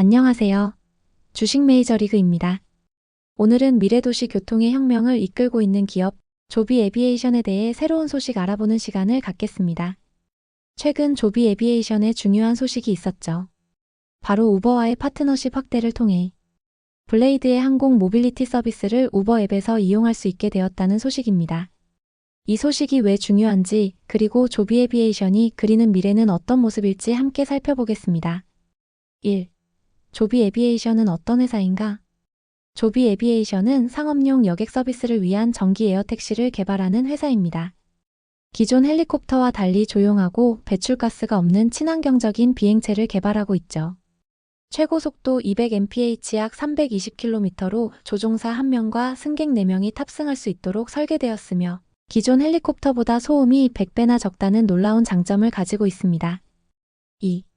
안녕하세요. 주식 메이저리그입니다. 오늘은 미래도시 교통의 혁명을 이끌고 있는 기업 조비 에비에이션에 대해 새로운 소식 알아보는 시간을 갖겠습니다. 최근 조비 에비에이션에 중요한 소식이 있었죠. 바로 우버와의 파트너십 확대를 통해 블레이드의 항공 모빌리티 서비스를 우버 앱에서 이용할 수 있게 되었다는 소식입니다. 이 소식이 왜 중요한지 그리고 조비 에비에이션이 그리는 미래는 어떤 모습일지 함께 살펴보겠습니다. 1. 조비 에비에이션은 어떤 회사인가? 조비 에비에이션은 상업용 여객 서비스를 위한 전기 에어 택시를 개발하는 회사입니다. 기존 헬리콥터와 달리 조용하고 배출가스가 없는 친환경적인 비행체를 개발하고 있죠. 최고 속도 200mph 약 320km로 조종사 1명과 승객 4명이 탑승할 수 있도록 설계되었으며 기존 헬리콥터보다 소음이 100배나 적다는 놀라운 장점을 가지고 있습니다. 2.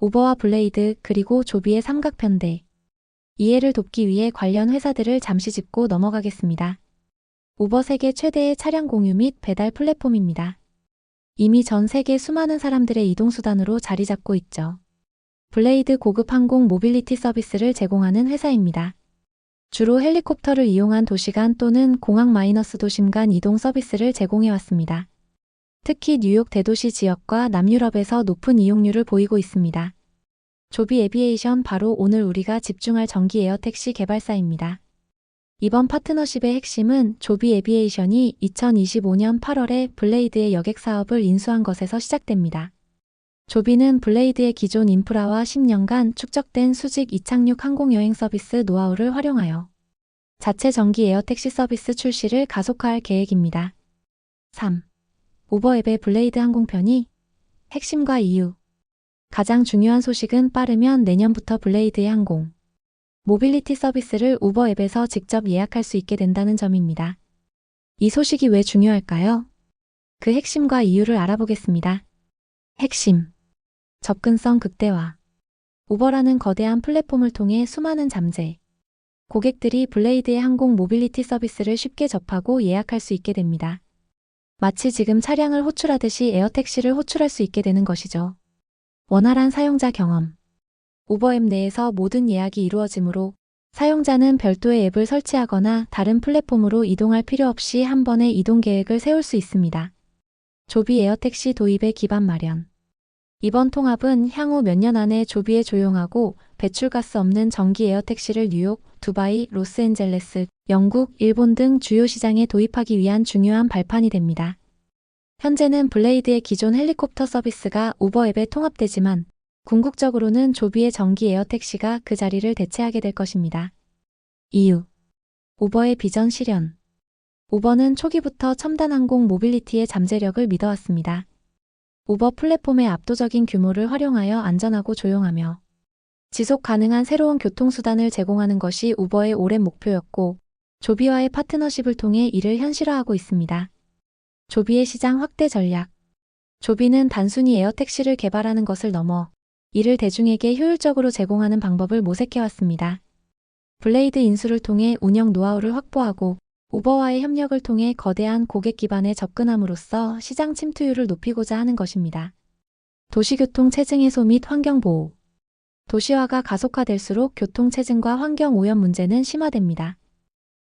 우버와 블레이드 그리고 조비의 삼각편대. 이해를 돕기 위해 관련 회사들을 잠시 짚고 넘어가겠습니다. 우버 세계 최대의 차량 공유 및 배달 플랫폼입니다. 이미 전 세계 수많은 사람들의 이동수단으로 자리 잡고 있죠. 블레이드 고급 항공 모빌리티 서비스를 제공하는 회사입니다. 주로 헬리콥터를 이용한 도시간 또는 공항 마이너스 도심 간 이동 서비스를 제공해왔습니다. 특히 뉴욕 대도시 지역과 남유럽에서 높은 이용률을 보이고 있습니다. 조비 에비에이션 바로 오늘 우리가 집중할 전기 에어 택시 개발사입니다. 이번 파트너십의 핵심은 조비 에비에이션이 2025년 8월에 블레이드의 여객 사업을 인수한 것에서 시작됩니다. 조비는 블레이드의 기존 인프라와 10년간 축적된 수직 이착륙 항공여행 서비스 노하우를 활용하여 자체 전기 에어 택시 서비스 출시를 가속화할 계획입니다. 3. 우버앱의 블레이드 항공편이 핵심과 이유 가장 중요한 소식은 빠르면 내년부터 블레이드의 항공 모빌리티 서비스를 우버앱에서 직접 예약할 수 있게 된다는 점입니다. 이 소식이 왜 중요할까요? 그 핵심과 이유를 알아보겠습니다. 핵심 접근성 극대화 우버라는 거대한 플랫폼을 통해 수많은 잠재 고객들이 블레이드의 항공 모빌리티 서비스를 쉽게 접하고 예약할 수 있게 됩니다. 마치 지금 차량을 호출하듯이 에어택시를 호출할 수 있게 되는 것이죠. 원활한 사용자 경험. 우버앱 내에서 모든 예약이 이루어지므로 사용자는 별도의 앱을 설치하거나 다른 플랫폼으로 이동할 필요 없이 한 번에 이동 계획을 세울 수 있습니다. 조비 에어택시 도입의 기반 마련. 이번 통합은 향후 몇 년 안에 조비에 조용하고 배출가스 없는 전기 에어택시를 뉴욕, 두바이, 로스앤젤레스, 영국, 일본 등 주요 시장에 도입하기 위한 중요한 발판이 됩니다. 현재는 블레이드의 기존 헬리콥터 서비스가 우버 앱에 통합되지만 궁극적으로는 조비의 전기 에어택시가 그 자리를 대체하게 될 것입니다. 이유 우버의 비전 실현 우버는 초기부터 첨단 항공 모빌리티의 잠재력을 믿어왔습니다. 우버 플랫폼의 압도적인 규모를 활용하여 안전하고 조용하며 지속 가능한 새로운 교통수단을 제공하는 것이 우버의 오랜 목표였고 조비와의 파트너십을 통해 이를 현실화하고 있습니다. 조비의 시장 확대 전략 조비는 단순히 에어택시를 개발하는 것을 넘어 이를 대중에게 효율적으로 제공하는 방법을 모색해왔습니다. 블레이드 인수를 통해 운영 노하우를 확보하고 우버와의 협력을 통해 거대한 고객 기반에 접근함으로써 시장 침투율을 높이고자 하는 것입니다. 도시교통 체증 해소 및 환경 보호 도시화가 가속화될수록 교통 체증과 환경 오염 문제는 심화됩니다.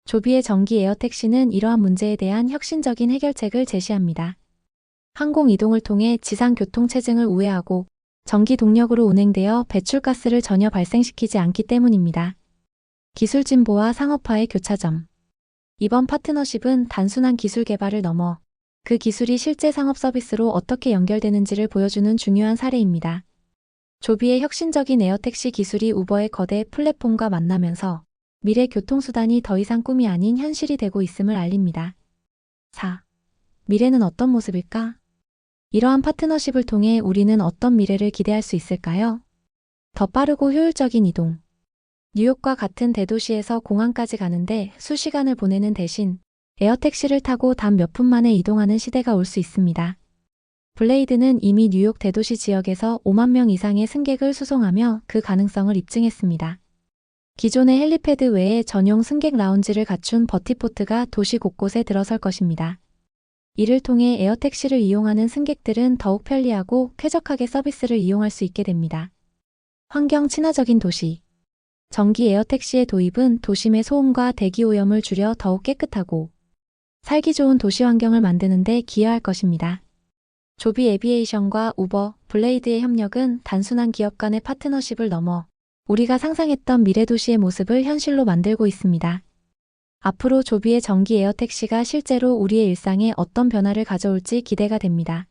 조비의 전기 에어 택시는 이러한 문제에 대한 혁신적인 해결책을 제시합니다. 항공 이동을 통해 지상 교통 체증을 우회하고 전기 동력으로 운행되어 배출가스를 전혀 발생시키지 않기 때문입니다. 기술 진보와 상업화의 교차점. 이번 파트너십은 단순한 기술 개발을 넘어 그 기술이 실제 상업 서비스로 어떻게 연결되는지를 보여주는 중요한 사례입니다. 조비의 혁신적인 에어택시 기술이 우버의 거대 플랫폼과 만나면서 미래 교통수단이 더 이상 꿈이 아닌 현실이 되고 있음을 알립니다. 4. 미래는 어떤 모습일까? 이러한 파트너십을 통해 우리는 어떤 미래를 기대할 수 있을까요? 더 빠르고 효율적인 이동. 뉴욕과 같은 대도시에서 공항까지 가는데 수시간을 보내는 대신 에어택시를 타고 단 몇 분 만에 이동하는 시대가 올 수 있습니다. 블레이드는 이미 뉴욕 대도시 지역에서 5만 명 이상의 승객을 수송하며 그 가능성을 입증했습니다. 기존의 헬리패드 외에 전용 승객 라운지를 갖춘 버티포트가 도시 곳곳에 들어설 것입니다. 이를 통해 에어택시를 이용하는 승객들은 더욱 편리하고 쾌적하게 서비스를 이용할 수 있게 됩니다. 환경 친화적인 도시. 전기 에어택시의 도입은 도심의 소음과 대기 오염을 줄여 더욱 깨끗하고 살기 좋은 도시 환경을 만드는 데 기여할 것입니다. 조비 에비에이션과 우버, 블레이드의 협력은 단순한 기업 간의 파트너십을 넘어 우리가 상상했던 미래 도시의 모습을 현실로 만들고 있습니다. 앞으로 조비의 전기 에어택시가 실제로 우리의 일상에 어떤 변화를 가져올지 기대가 됩니다.